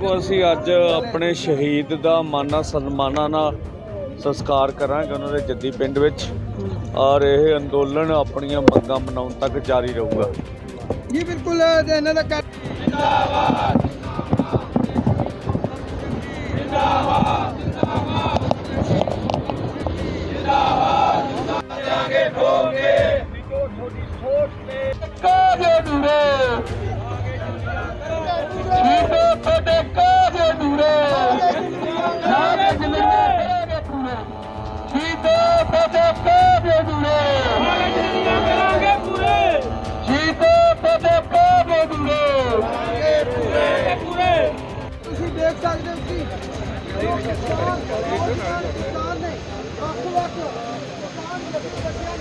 ਕੋ ਅਸੀਂ ਅੱਜ ਆਪਣੇ ਸ਼ਹੀਦ ਦਾ ਮਾਨਾ ਸਨਮਾਨਾ ਨਾਲ ਸੰਸਕਾਰ ਕਰਾਂਗੇ ਉਹਨਾਂ ਦੇ ਜੱਦੀ ਪਿੰਡ ਵਿੱਚ। ਔਰ ਇਹ ਅੰਦੋਲਨ ਆਪਣੀਆਂ ਮੰਗਾਂ ਮਨਾਉਣ ਤੱਕ ਜਾਰੀ ਰਹੂਗਾ। ਜੀ, ਬਿਲਕੁਲ ਇਹਨਾਂ ਦਾ ਜਿੰਦਾਬਾਦ ਜਿੰਦਾਬਾਦ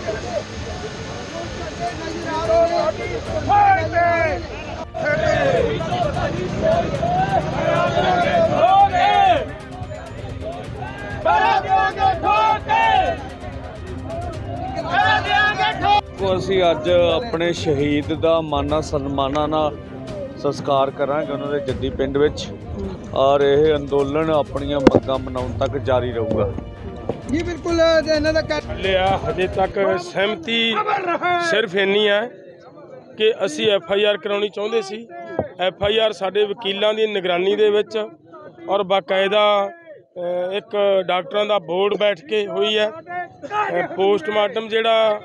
ਜਥੇਬੰਦੀਆਂ ਅਸੀਂ ਅੱਜ ਆਪਣੇ ਸ਼ਹੀਦ ਦਾ ਮਾਨਾ ਸਨਮਾਨਾਂ ਨਾਲ ਸੰਸਕਾਰ ਕਰਾਂਗੇ ਉਹਨਾਂ ਦੇ ਜੱਦੀ ਪਿੰਡ ਵਿੱਚ। ਔਰ ਇਹ ਅੰਦੋਲਨ ਆਪਣੀਆਂ ਮੰਗਾਂ ਮਨਾਉਣ ਤੱਕ ਜਾਰੀ ਰਹੂਗਾ। ਜੀ ਬਿਲਕੁਲ ਇਹਨਾਂ ਦਾ ਕਰ ਲਿਆ ਹਜੇ ਤੱਕ ਸਹਿਮਤੀ ਸਿਰਫ ਇੰਨੀ ਹੈ ਕਿ ਅਸੀਂ ਐਫ ਆਈ ਆਰ ਕਰਾਉਣੀ ਚਾਹੁੰਦੇ ਸੀ। ਐਫ ਆਈ ਆਰ ਸਾਡੇ ਵਕੀਲਾਂ ਦੀ ਨਿਗਰਾਨੀ ਦੇ ਵਿੱਚ ਔਰ ਬਾਕਾਇਦਾ ਇੱਕ ਡਾਕਟਰਾਂ ਦਾ ਬੋਰਡ ਬੈਠ ਕੇ ਹੋਈ ਹੈ। ਪੋਸਟਮਾਰਟਮ ਜਿਹੜਾ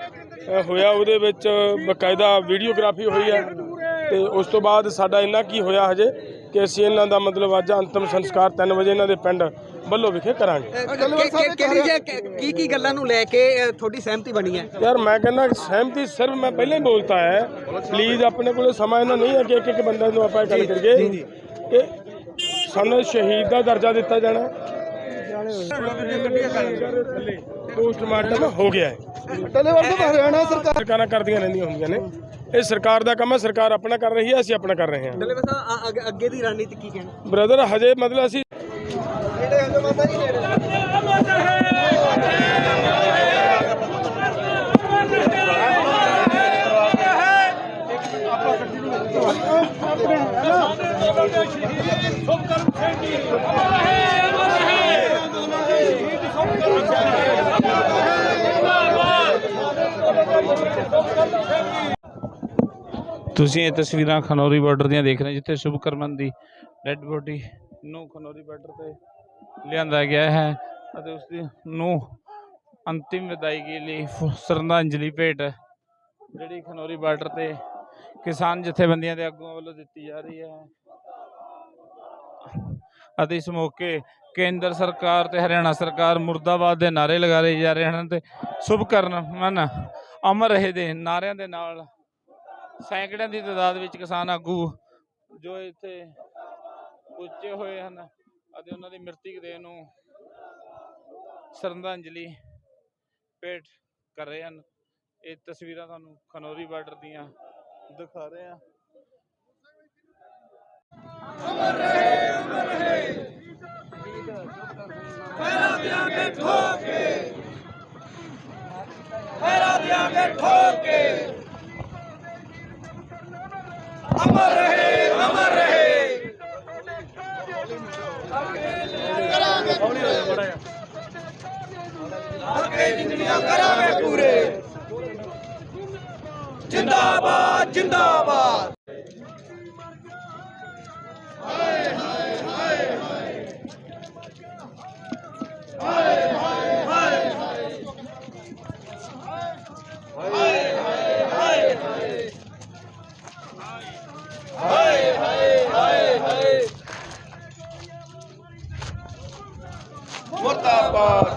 ਹੋਇਆ ਉਹਦੇ ਵਿੱਚ ਬਾਕਾਇਦਾ ਵੀਡੀਓਗ੍ਰਾਫੀ ਹੋਈ ਹੈ। ਤੇ ਉਸ ਤੋਂ ਬਾਅਦ ਸਾਡਾ ਇੰਨਾ ਕੀ ਹੋਇਆ ਹਜੇ ਕਿ ਅਸੀਂ ਇਹਨਾਂ ਦਾ ਮਤਲਬ ਅੱਜ ਅੰਤਮ ਸੰਸਕਾਰ 3 ਵਜੇ ਇਹਨਾਂ ਦੇ ਪਿੰਡ ਬੱਲੋ ਵਿਖੇ ਕਰਾਂਗੇ। ਕਿਹੜੀ ਜੇ ਕੀ ਕੀ ਗੱਲਾਂ ਨੂੰ ਲੈ ਕੇ ਅ, ਤੁਹਾਡੀ ਸਹਿਮਤੀ ਬਣੀ ਹੈ? ਯਾਰ ਮੈਂ ਕਹਿੰਦਾ ਕਿ ਸਹਿਮਤੀ ਸਿਰਫ ਮੈਂ ਪਹਿਲਾਂ ਹੀ ਬੋਲਤਾ ਹੈ। ਪਲੀਜ਼ ਆਪਣੇ ਕੋਲੇ ਸਮਾਂ ਇਹਨਾਂ ਨਹੀਂ ਹੈ ਕਿ ਇੱਕ ਇੱਕ ਬੰਦੇ ਨੂੰ ਆਪਾਂ ਗੱਲ ਕਰੀਏ। ਕਿ ਸਾਨੂੰ ਸ਼ਹੀਦ ਦਾ ਦਰਜਾ ਦਿੱਤਾ ਜਾਣਾ। ਪੋਸਟਮਾਰਟਮ ਹੋ ਗਿਆ ਹੈ। ਟੱਲੇਵਾਲ ਤੋਂ ਹਰਿਆਣਾ ਸਰਕਾਰ ਸਰਕਾਰਾਂ ਕਰਦੀਆਂ ਰਹਿੰਦੀਆਂ ਹੁੰਦੀਆਂ ਨੇ। ਇਹ ਸਰਕਾਰ ਦਾ ਕੰਮ ਹੈ ਸਰਕਾਰ ਆਪਣਾ ਕਰ ਰਹੀ ਹੈ ਅਸੀਂ ਆਪਣਾ ਕਰ ਰਹੇ ਹਾਂ। ਡੱਲੇ ਸਾਹਿਬ ਅੱਗੇ ਦੀ ਰਣਨੀਤੀ ਕੀ ਕਹਿਣਾ? ਬ੍ਰਦਰ ਹਜੇ ਮਤਲਬ ਅਸੀਂ ਤੁਸੀਂ ਇਹ ਤਸਵੀਰਾਂ ਖਨੌਰੀ ਬਾਰਡਰ ਦੀਆਂ ਦੇਖ ਰਹੇ ਜਿੱਥੇ ਸ਼ੁਭਕਰਮਨ ਦੀ ਡੈੱਡ ਬੋਡੀ ਨੂੰ ਖਨੌਰੀ ਬਾਰਡਰ ਤੇ ਲਿਆਂਦਾ ਗਿਆ ਹੈ ਅਤੇ ਉਸ ਨੂੰ ਅੰਤਿਮ ਵਿਦਾਇਗੀ ਲਈ ਫੁ- ਸ਼ਰਧਾਂਜਲੀ ਭੇਟ ਜਿਹੜੀ ਖਨੌਰੀ ਬਾਰਡਰ ਤੇ ਕਿਸਾਨ ਜਥੇਬੰਦੀਆਂ ਦੇ ਆਗੂਆਂ ਵੱਲੋਂ ਦਿੱਤੀ ਜਾ ਰਹੀ ਹੈ ਅਤੇ ਇਸ ਮੌਕੇ ਕੇਂਦਰ ਸਰਕਾਰ ਤੇ ਹਰਿਆਣਾ ਸਰਕਾਰ ਮੁਰਦਾਬਾਦ ਦੇ ਨਾਰੇ ਲਗਾਏ ਜਾ ਰਹੇ ਹਨ ਤੇ ਸ਼ੁਭਕਰਮਨ ਅਮਰ ਰਹੇ ਦੇ ਨਾਰਿਆਂ ਦੇ ਨਾਲ ਸੈਂਕੜਿਆਂ ਦੀ ਤਾਦਾਦ ਵਿੱਚ ਕਿਸਾਨ ਆਗੂ ਜੋ ਇੱਥੇ ਪੁੱਜੇ ਹੋਏ ਹਨ। ਅਤੇ ਉਹਨਾਂ ਦੀ ਮ੍ਰਿਤਕ ਦੇਹ ਨੂੰ ਸ਼ਰਧਾਂਜਲੀ ਭੇਟ ਕਰ ਰਹੇ ਹਨ। ਇਹ ਤਸਵੀਰਾਂ ਤੁਹਾਨੂੰ ਖਨੌਰੀ ਬਾਰਡਰ ਦੀਆਂ ਦਿਖਾ ਰਹੇ ਹਾਂ। ਕਰਾਂਗੇ ਪੂਰੇ। ਜਿੰਦਾਬਾਦ ਜਿੰਦਾਬਾਦ।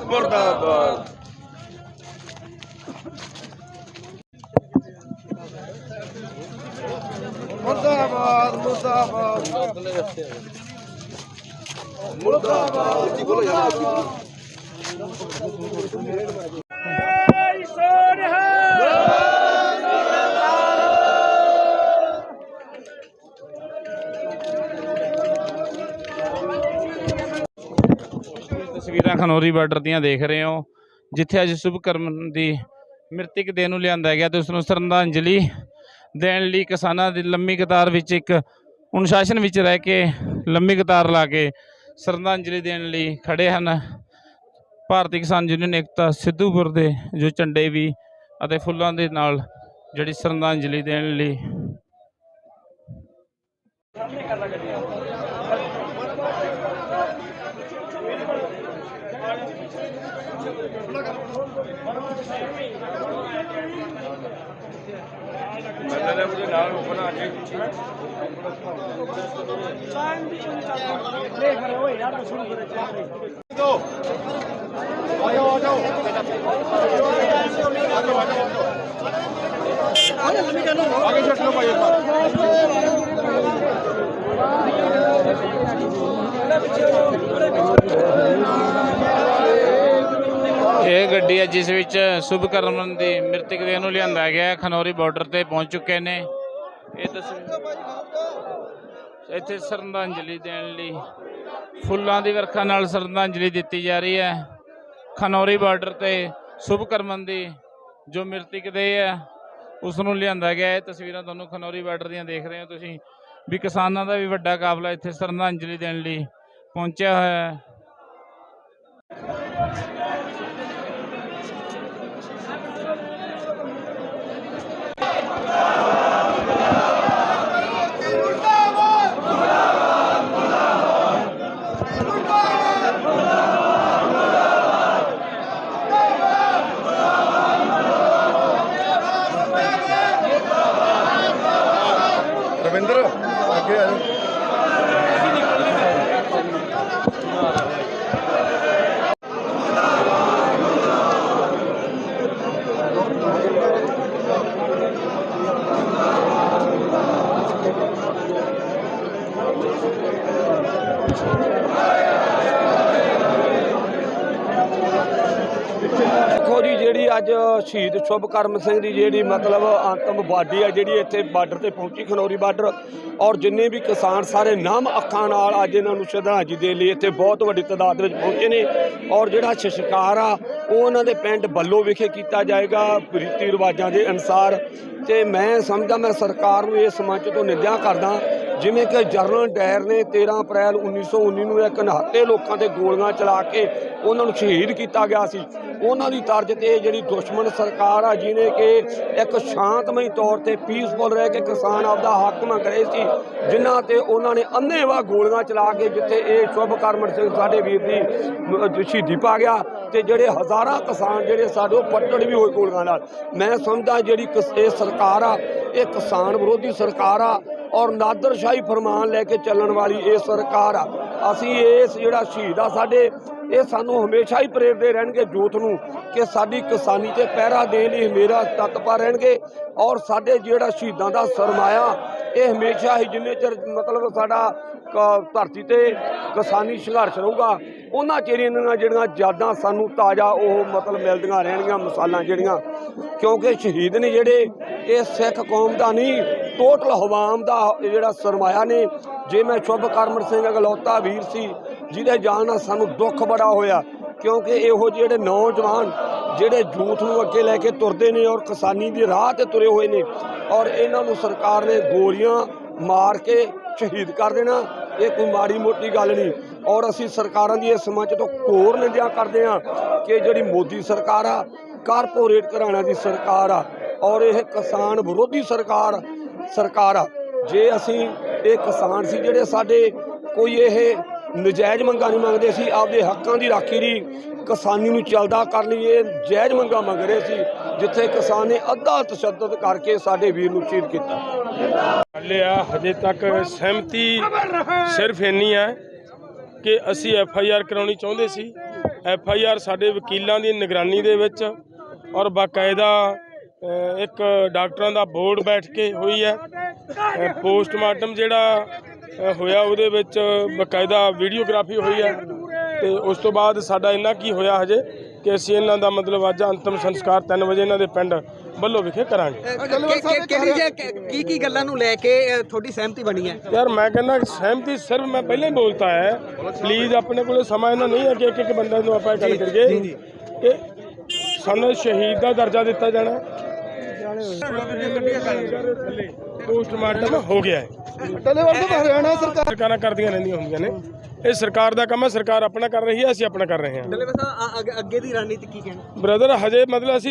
ਮੁਰਦਾਬਾਦ। ਮੁਰਦਾਬਾਦ ਮੁਰਦਾਬਾਦ। ਮੁਰਦਾਬਾਦ ਜੀ ਬੋਲੋ ਯਾਰ ਖਨੌਰੀ ਬਾਰਡਰ ਦੀਆਂ ਦੇਖ ਰਹੇ ਹੋ, ਜਿੱਥੇ ਅੱਜ ਸ਼ੁਭ ਕਰਮ ਦੀ ਮ੍ਰਿਤਕ ਦੇਹ ਨੂੰ ਲਿਆਂਦਾ ਗਿਆ ਤੇ ਉਸ ਨੂੰ ਸ਼ਰਧਾਂਜਲੀ ਦੇਣ ਲਈ ਕਿਸਾਨਾਂ ਦੀ ਲੰਮੀ ਕਤਾਰ ਵਿੱਚ ਇੱਕ ਅਨੁਸ਼ਾਸਨ ਵਿੱਚ ਰਹਿ ਕੇ ਲੰਮੀ ਕਤਾਰ ਲਾ ਕੇ ਸ਼ਰਧਾਂਜਲੀ ਦੇਣ ਲਈ ਖੜੇ ਹਨ। ਭਾਰਤੀ ਕਿਸਾਨ ਯੂਨੀਅਨ ਏਕਤਾ ਸਿੱਧੂਪੁਰ ਦੇ ਜੋ ਝੰਡੇ ਵੀ ਅਤੇ ਫੁੱਲਾਂ ਦੇ ਨਾਲ ਜਿਹੜੀ ਸ਼ਰਧਾਂਜਲੀ ਦੇਣ ਲਈ मतलब मुझे नाल ओपन आ गया दो आ जाओ आ जाओ आगे चलो भाई ਇਹ ਗੱਡੀ ਹੈ ਜਿਸ ਵਿੱਚ ਸ਼ੁਭਕਰਮਨ ਦੀ ਮ੍ਰਿਤਕ ਦੇਹ ਨੂੰ ਲਿਆਂਦਾ ਗਿਆ ਖਨੌਰੀ ਬਾਰਡਰ ਤੇ ਪਹੁੰਚ ਚੁੱਕੇ ਨੇ। ਇਹ ਤਸਵੀਰ ਇੱਥੇ ਸ਼ਰਧਾਂਜਲੀ ਦੇਣ ਲਈ ਫੁੱਲਾਂ ਦੀ ਵਰਖਾ ਨਾਲ ਸ਼ਰਧਾਂਜਲੀ ਦਿੱਤੀ ਜਾ ਰਹੀ ਹੈ। ਖਨੌਰੀ ਬਾਰਡਰ ਤੇ ਸ਼ੁਭਕਰਮਨ ਦੀ ਜੋ ਮ੍ਰਿਤਕ ਦੇਹ ਹੈ, ਉਸ ਨੂੰ ਲਿਆਂਦਾ ਗਿਆ ਇਹ ਤਸਵੀਰਾਂ ਤੁਹਾਨੂੰ ਖਨੌਰੀ ਬਾਰਡਰ ਦੀਆਂ ਦੇਖ ਰਹੇ ਹੋ ਤੁਸੀਂ। ਵੀ ਕਿਸਾਨਾਂ ਦਾ ਵੀ ਵੱਡਾ ਕਾਫਲਾ ਇੱਥੇ ਸ਼ਰਧਾਂਜਲੀ ਦੇਣ ਲਈ ਪਹੁੰਚਿਆ ਹੋਇਆ ਹੈ। ਰਵਿੰਦਰ ਅੱਗੇ ਆ ਜਾਓ ਦੇਖੋ ਜੀ ਜਿਹੜੀ ਅੱਜ ਸ਼ਹੀਦ ਸ਼ੁਭਕਰਮ ਸਿੰਘ ਦੀ ਜਿਹੜੀ ਮਤਲਬ ਅੰਤਮ ਬਾਡੀ ਆ, ਜਿਹੜੀ ਇੱਥੇ ਬਾਰਡਰ ਤੇ ਪਹੁੰਚੀ, ਖਨੌਰੀ ਬਾਰਡਰ। ਔਰ ਜਿੰਨੇ ਵੀ ਕਿਸਾਨ ਸਾਰੇ ਨਾਮ ਅੱਖਾਂ ਨਾਲ ਅੱਜ ਇਹਨਾਂ ਨੂੰ ਸ਼ਰਧਾਂਜਲੀ ਦੇ ਲਈ ਇੱਥੇ ਬਹੁਤ ਵੱਡੀ ਤਾਦਾਦ ਵਿੱਚ ਪਹੁੰਚੇ ਨੇ। ਔਰ ਜਿਹੜਾ ਸ਼ਸ਼ਕਾਰ ਆ, ਉਹ ਉਹਨਾਂ ਦੇ ਪਿੰਡ ਬੱਲੋ ਵਿਖੇ ਕੀਤਾ ਜਾਏਗਾ ਰੀਤੀ ਰਿਵਾਜਾਂ ਦੇ ਅਨੁਸਾਰ। ਤੇ ਮੈਂ ਸਮਝਦਾ, ਮੈਂ ਸਰਕਾਰ ਨੂੰ ਇਸ ਮੰਚ ਤੋਂ ਨਿੰਦਿਆ ਕਰਦਾ ਜਿਵੇਂ ਕਿ ਜਰਨਲ ਡਾਇਰ ਨੇ 13 ਅਪ੍ਰੈਲ 1919 ਨੂੰ ਇੱਕ ਨਿਹੱਥੇ ਲੋਕਾਂ ਤੇ ਗੋਲੀਆਂ ਚਲਾ ਕੇ ਉਹਨਾਂ ਨੂੰ ਸ਼ਹੀਦ ਕੀਤਾ ਗਿਆ ਸੀ। ਉਹਨਾਂ ਦੀ ਤਰਜ਼ ਤੇ ਜਿਹੜੀ ਦੁਸ਼ਮਣ ਸਰਕਾਰ ਆ, ਜਿਹਨੇ ਕਿ ਇੱਕ ਸ਼ਾਂਤਮਈ ਤੌਰ ਤੇ ਪੀਸਫੁਲ ਰਹਿ ਕੇ ਕਿਸਾਨ ਆਪਦਾ ਹੱਕ ਮੰਗ ਰਹੇ ਸੀ, ਜਿਨ੍ਹਾਂ ਤੇ ਉਹਨਾਂ ਨੇ ਅੰਨ੍ਹੇਵਾਹ ਗੋਲੀਆਂ ਚਲਾ ਕੇ ਜਿੱਥੇ ਇਹ ਸ਼ੁਭ ਕਰਮਨ ਸਿੰਘ ਸਾਡੇ ਵੀਰ ਦੀ ਸ਼ਹੀਦੀ ਪਾ ਗਿਆ ਤੇ ਜਿਹੜੇ ਹਜ਼ਾਰਾਂ ਕਿਸਾਨ ਜਿਹੜੇ ਸਾਡੇ ਪੱਟੜ ਵੀ ਹੋਏ ਗੋਲੀਆਂ ਨਾਲ। ਮੈਂ ਸਮਝਦਾ ਜਿਹੜੀ ਕਿਸ- ਇਹ ਸਰਕਾਰ ਆ, ਇਹ ਕਿਸਾਨ ਵਿਰੋਧੀ ਸਰਕਾਰ ਆ ਔਰ ਨਾਦਰਸ਼ਾਹੀ ਫਰਮਾਨ ਲੈ ਕੇ ਚੱਲਣ ਵਾਲੀ ਇਹ ਸਰਕਾਰ ਆ। ਅਸੀਂ ਇਸ ਜਿਹੜਾ ਸ਼ਹੀਦ ਆ, ਸਾਡੇ ਇਹ ਸਾਨੂੰ ਹਮੇਸ਼ਾ ਹੀ ਪ੍ਰੇਰਦੇ ਰਹਿਣਗੇ ਜੋਤ ਨੂੰ ਕਿ ਸਾਡੀ ਕਿਸਾਨੀ ਤੇ ਪਹਿਰਾ ਦੇਣ ਲਈ ਮੇਰਾ ਤਤਪਾ ਰਹਿਣਗੇ ਔਰ ਸਾਡੇ ਜਿਹੜਾ ਸ਼ਹੀਦਾਂ ਦਾ ਸਰਮਾਇਆ, ਇਹ ਹਮੇਸ਼ਾ ਹੀ ਜਿੰਨੇ ਚਿਰ ਮਤਲਬ ਸਾਡਾ ਧਰਤੀ ਤੇ ਕਿਸਾਨੀ ਸੰਘਰਸ਼ ਰਹੂਗਾ, ਉਹਨਾਂ ਚਿਰ ਇਹਨਾਂ ਦੀਆਂ ਜਿਹੜੀਆਂ ਯਾਦਾਂ ਸਾਨੂੰ ਤਾਜ਼ਾ ਉਹ ਮਤਲਬ ਮਿਲਦੀਆਂ ਰਹਿਣਗੀਆਂ, ਮਸਾਲਾਂ ਜਿਹੜੀਆਂ। ਕਿਉਂਕਿ ਸ਼ਹੀਦ ਨੇ ਜਿਹੜੇ, ਇਹ ਸਿੱਖ ਕੌਮ ਦਾ ਨਹੀਂ ਟੋਟਲ ਹਵਾਮ ਦਾ ਜਿਹੜਾ ਸਰਮਾਇਆ ਨੇ। ਜੇ ਮੈਂ ਸ਼ੁਭ ਕਰਮਨ ਸਿੰਘ ਅਗਲੌਤਾ ਵੀਰ ਸੀ ਜਿਹਦੇ ਜਾਣ ਨਾਲ ਸਾਨੂੰ ਦੁੱਖ ਬੜਾ ਹੋਇਆ। ਕਿਉਂਕਿ ਇਹੋ ਜਿਹੜੇ ਨੌਜਵਾਨ, ਜਿਹੜੇ ਯੂਥ ਨੂੰ ਅੱਗੇ ਲੈ ਕੇ ਤੁਰਦੇ ਨੇ ਔਰ ਕਿਸਾਨੀ ਦੀ ਰਾਹ ਤੇ ਤੁਰੇ ਹੋਏ ਨੇ, ਔਰ ਇਹਨਾਂ ਨੂੰ ਸਰਕਾਰ ਨੇ ਗੋਲੀਆਂ ਮਾਰ ਕੇ ਸ਼ਹੀਦ ਕਰ ਦੇਣਾ, ਇਹ ਕੋਈ ਮਾੜੀ ਮੋਟੀ ਗੱਲ ਨਹੀਂ। ਔਰ ਅਸੀਂ ਸਰਕਾਰਾਂ ਦੀ ਇਸ ਮੰਚ ਤੋਂ ਘੋਰ ਨਿੰਦਿਆ ਕਰਦੇ ਹਾਂ ਕਿ ਜਿਹੜੀ ਮੋਦੀ ਸਰਕਾਰ ਆ, ਕਾਰਪੋਰੇਟ ਘਰਾਣਿਆਂ ਦੀ ਸਰਕਾਰ ਆ, ਔਰ ਇਹ ਕਿਸਾਨ ਵਿਰੋਧੀ ਸਰਕਾਰ ਸਰਕਾਰ ਆ। ਜੇ ਅਸੀਂ ਇਹ ਕਿਸਾਨ ਸੀ ਜਿਹੜੇ ਸਾਡੇ ਕੋਈ ਇਹ ਨਜਾਇਜ਼ ਮੰਗਾਂ ਨਹੀਂ ਮੰਗਦੇ ਸੀ, ਆਪਦੇ ਹੱਕਾਂ ਦੀ ਰਾਖੀ ਦੀ ਕਿਸਾਨੀ ਨੂੰ ਚੱਲਦਾ ਕਰਨ ਲਈ ਇਹ ਜਾਇਜ਼ ਮੰਗਾਂ ਮੰਗ ਰਹੇ ਸੀ, ਜਿੱਥੇ ਕਿਸਾਨ ਨੇ ਅੱਧਾ ਤਸ਼ੱਦਦ ਕਰਕੇ ਸਾਡੇ ਵੀਰ ਨੂੰ ਸ਼ਹੀਦ ਕੀਤਾ। ਗੱਲ ਆ, ਹਜੇ ਤੱਕ ਸਹਿਮਤੀ ਸਿਰਫ ਇੰਨੀ ਹੈ ਕਿ ਅਸੀਂ ਐਫ ਆਈ ਆਰ ਕਰਾਉਣੀ ਚਾਹੁੰਦੇ ਸੀ। ਐਫ ਆਈ ਆਰ ਸਾਡੇ ਵਕੀਲਾਂ ਦੀ ਨਿਗਰਾਨੀ ਦੇ ਵਿੱਚ ਔਰ ਬਾਕਾਇਦਾ ਇੱਕ ਡਾਕਟਰਾਂ ਦਾ ਬੋਰਡ ਬੈਠ ਕੇ ਹੋਈ ਹੈ। ਪੋਸਟਮਾਰਟਮ ਜਿਹੜਾ ਹੋਇਆ ਉਹਦੇ ਵਿੱਚ ਬਾਕਾਇਦਾ ਵੀਡੀਓਗ੍ਰਾਫੀ ਹੋਈ ਹੈ ਤੇ ਉਸ ਤੋਂ ਬਾਅਦ ਸਾਡਾ ਇੰਨਾ ਕੀ ਹੋਇਆ ਹਜੇ ਕਿ ਅਸੀਂ ਇਹਨਾਂ ਦਾ ਮਤਲਬ ਅੱਜ ਅੰਤਮ ਸੰਸਕਾਰ 3 ਵਜੇ ਇਹਨਾਂ ਦੇ ਪਿੰਡ ਬੱਲੋ ਵਿਖੇ ਕਰਾਂਗੇ। ਕਿਹੜੀ ਜੇ ਕੀ ਕੀ ਗੱਲਾਂ ਨੂੰ ਲੈ ਕੇ ਤੁਹਾਡੀ ਸਹਿਮਤੀ ਬਣੀ ਹੈ? ਯਾਰ ਮੈਂ ਕਹਿੰਦਾ ਸਹਿਮਤੀ ਸਿਰਫ ਮੈਂ ਪਹਿਲਾਂ ਹੀ ਬੋਲਤਾ ਹੈ। ਪਲੀਜ਼ ਆਪਣੇ ਕੋਲੇ ਸਮਾਂ ਇਹਨਾਂ ਨਹੀਂ ਹੈ ਕਿ ਇੱਕ ਇੱਕ ਬੰਦੇ ਨੂੰ ਆਪਾਂ ਗੱਲ ਕਰੀਏ ਕਿ ਸਾਨੂੰ ਸ਼ਹੀਦ ਦਾ ਦਰਜਾ ਦਿੱਤਾ ਜਾਣਾ। ਪੋਸਟਮਾਰਟਮ ਹੋ ਗਿਆ ਹੈ। ਟੱਲੇਵਾਲ ਸਾਹਿਬ ਹਰਿਆਣਾ ਸਰਕਾਰ ਸਰਕਾਰਾਂ ਕਰਦੀਆਂ ਰਹਿੰਦੀਆਂ ਹੁੰਦੀਆਂ ਨੇ। ਇਹ ਸਰਕਾਰ ਦਾ ਕੰਮ ਹੈ ਸਰਕਾਰ ਆਪਣਾ ਕਰ ਰਹੀ ਹੈ ਅਸੀਂ ਆਪਣਾ ਕਰ ਰਹੇ ਹਾਂ। ਡੱਲੇਵਾਲ ਸਾਹਿਬ ਅੱਗੇ ਦੀ ਰਣਨੀਤੀ ਕੀ ਕਹਿਣਾ? ਬ੍ਰਦਰ ਹਜੇ ਮਤਲਬ ਅਸੀਂ